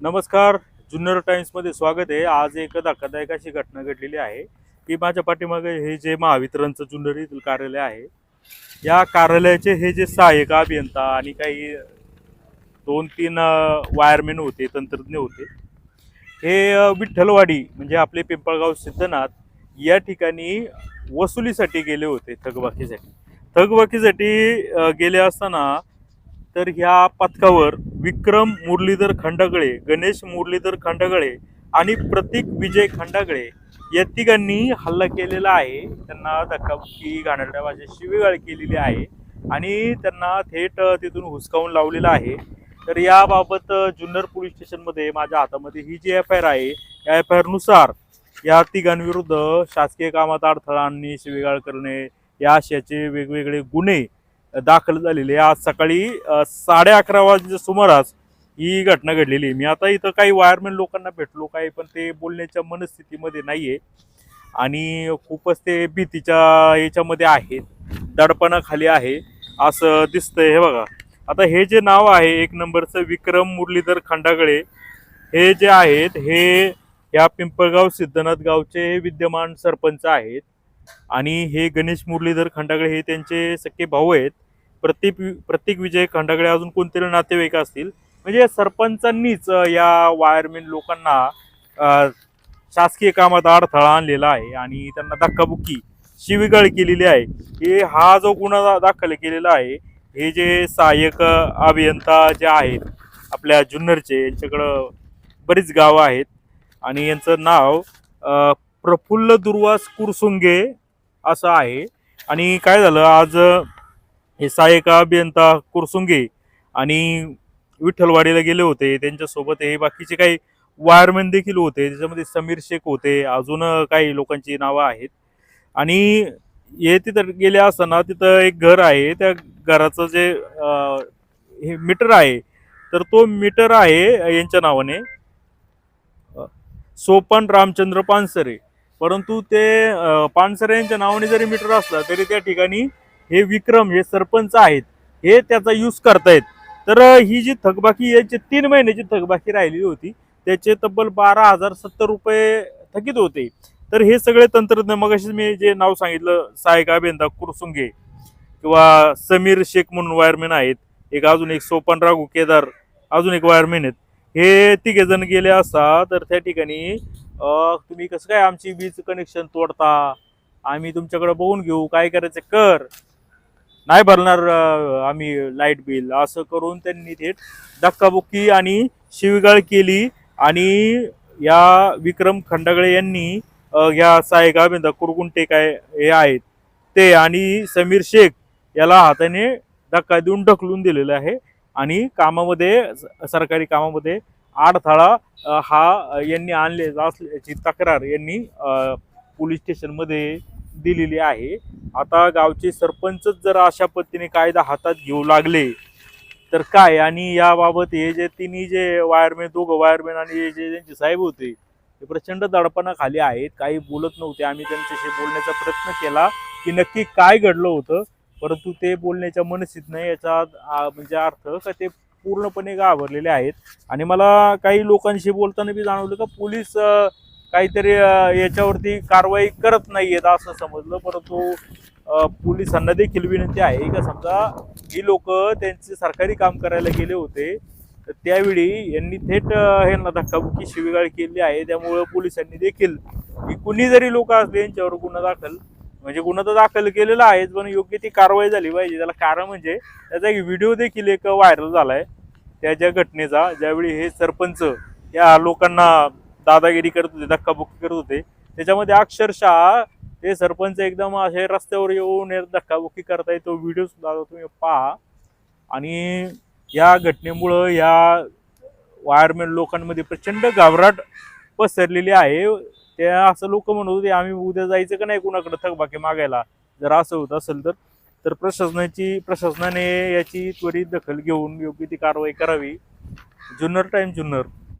नमस्कार जुन्नर टाइम्समध्ये स्वागत आहे. आज एक धक्कादायक अशी घटना घडलेली आहे की माझ्या पाठीमागे हे जे महावितरणचं जुन्नर येथील कार्यालय आहे या कार्यालयाचे हे जे सहाय्यक अभियंता आणि काही दोन तीन वायरमॅन होते तंत्रज्ञ होते हे विठ्ठलवाडी म्हणजे आपले पिंपळगाव सिद्धनाथ या ठिकाणी वसुलीसाठी गेले होते थकबाकीसाठी. थकबाकीसाठी गेले असताना तर ह्या पथकावर विक्रम मुरलीधर खंडागळे गणेश मुरलीधर खंडागळे आणि प्रतीक विजय खंडागळे या तिघांनी हल्ला केलेला आहे. त्यांना धक्काबुक्की घाणेरड्या भाषेत शिवीगाळ केलेली आहे आणि त्यांना थेट तिथून हुसकावून लावलेला आहे. तर याबाबत जुन्नर पोलीस स्टेशनमध्ये माझ्या हातामध्ये ही जी एफ आय आर आहे या एफ आय आरनुसार या तिघांविरुद्ध शासकीय कामात अडथळा आणणे शिवेगाळ करणे या आशयाचे वेगवेगळे गुन्हे दाखल झालेली आहे. आज सकाळी साडे अकरा वाजेच्या सुमारास ही घटना घडलेली आहे. मी आता इथं काही वायरमॅन लोकांना भेटलो काही पण ते बोलण्याच्या मनस्थितीमध्ये नाही आहे आणि खूपच ते भीतीच्या याच्यामध्ये आहेत. दडपणाखाली आहे. असं दिसतंय. हे बघा. आता हे जे नाव आहे एक नंबरचं विक्रम मुरलीधर खंडागळे हे जे आहेत हे या पिंपळगाव सिद्धनाथ गावचे विद्यमान सरपंच आहेत. आणि हे गणेश मुरलीधर खंडागळे हे त्यांचे सख्खे भाऊ आहेत. प्रतीक प्रतीक विजय खंडाकडे अजून कोणतरी नातेवाईक असतील? म्हणजे सरपंचांनीच या वायरमेन लोकांना शासकीय कामात अडथळा आणलेला आहे आणि त्यांना धक्काबुक्की शिविगाळ केलेली आहे. हे हा जो गुन्हा दाखल केलेला आहे हे जे सहाय्यक अभियंता जे आहेत आपल्या जुन्नरचे यांच्याकडं बरीच गावं आहेत आणि यांचं नाव प्रफुल्ल दुर्वास कुरसुंगे असं आहे. आणि काय झालं आज हे सहाय्यक अभियंता कुरसुंगे आणि विठ्ठलवाडीला गेले होते. त्यांच्यासोबत हे बाकीचे काही वायरमॅन देखील होते. त्याच्यामध्ये समीर शेख होते. अजून काही लोकांची नावं आहेत. आणि हे तिथं गेले असताना तिथं एक घर आहे. त्या घराचं जे हे मीटर आहे. तर तो मीटर आहे यांच्या नावाने. सोपन रामचंद्र पानसरे. परंतु ते पानसरे यांच्या नावाने जरी मीटर असला तरी त्या ठिकाणी हे विक्रम हे सरपंच आहेत हे त्याचा यूज करतायत. तर ही जी थकबाकी याची तीन महिन्याची थकबाकी राहिलेली होती त्याचे तब्बल बारा हजार सत्तर रुपये थकीत होते. तर हे सगळे तंत्रज्ञ मग मी जे नाव सांगितलं सहाय्यक अभियंता कुरसुंगे किंवा समीर शेख म्हणून वायरमॅन आहेत एक अजून एक सोपन राघू केदार अजून एक वायरमॅन आहेत. हे तिघे जण गेले असता तर त्या ठिकाणी तुम्ही कसं काय आमची वीज कनेक्शन तोडता? आम्ही तुमच्याकडे बघून घेऊ काय करायचं? कर. नाही भरणार आम्ही लाइट बिल असं करून त्यांनी थेट धक्काबुक्की आणि शिवीगाळ केली आणि या विक्रम खंडागळे यांनी या सहाय्यक अभियंता कुरगुंटे काय हे आहेत ते आणि समीर शेख याला हाताने धक्का देऊन ढकलून दिलेलं आहे आणि कामामध्ये सरकारी कामामध्ये आडथळा हा यांनी आणले असल्याची तक्रार यांनी पोलीस स्टेशनमध्ये दिलेली आहे. आता गावचे सरपंचच जर अशा पद्धतीने कायदा हातात घेऊ लागले तर काय? आणि याबाबत हे जे तिन्ही जे वायरमॅन दोघं वायरमॅन आणि हे जे त्यांचे साहेब होते ते प्रचंड दडपणाखाली आहेत. काही बोलत नव्हते. आम्ही त्यांच्याशी बोलण्याचा प्रयत्न केला की नक्की काय घडलं होतं परंतु ते बोलण्याच्या मनस्थित नाही. याचा म्हणजे अर्थ का ते पूर्णपणे घाबरलेले आहेत. आणि मला काही लोकांशी बोलताना बी जाणवलं का पोलीस काहीतरी याच्यावरती कारवाई करत नाहीयेत असं समजलं परंतु पोलिसांना देखील विनंती आहे का समजा ही लोक त्यांचे सरकारी काम करायला गेले होते तर त्यावेळी यांनी थेट ह्यांना धक्काबुक्की शिवीगाळ केली आहे. त्यामुळं पोलिसांनी देखील की कुणी जरी लोक असले यांच्यावर गुन्हा दाखल म्हणजे गुन्हा तर दाखल केलेला आहेच पण योग्य ती कारवाई झाली पाहिजे. त्याला कारण म्हणजे त्याचा एक व्हिडिओ देखील एक व्हायरल झालाय त्या ज्या घटनेचा ज्यावेळी हे सरपंच या लोकांना दादागिरी करत होते धक्काबुक्की करत होते. त्याच्यामध्ये अक्षरशः ते सरपंच एकदम असे रस्त्यावर येऊन धक्काबुक्की करताय तो व्हिडिओ सुद्धा तुम्ही पहा. आणि या घटनेमुळं या वायरमॅन लोकांमध्ये प्रचंड घाबराट पसरलेली आहे. ते असं लोक म्हणत होते आम्ही उद्या जायचं का नाही कुणाकडे थकबाकी मागायला? जर असं होत असेल तर. तर प्रशासनाची प्रशासनाने याची त्वरित दखल घेऊन योग्य ती कारवाई करावी. जुन्नर टाइम जुन्नर.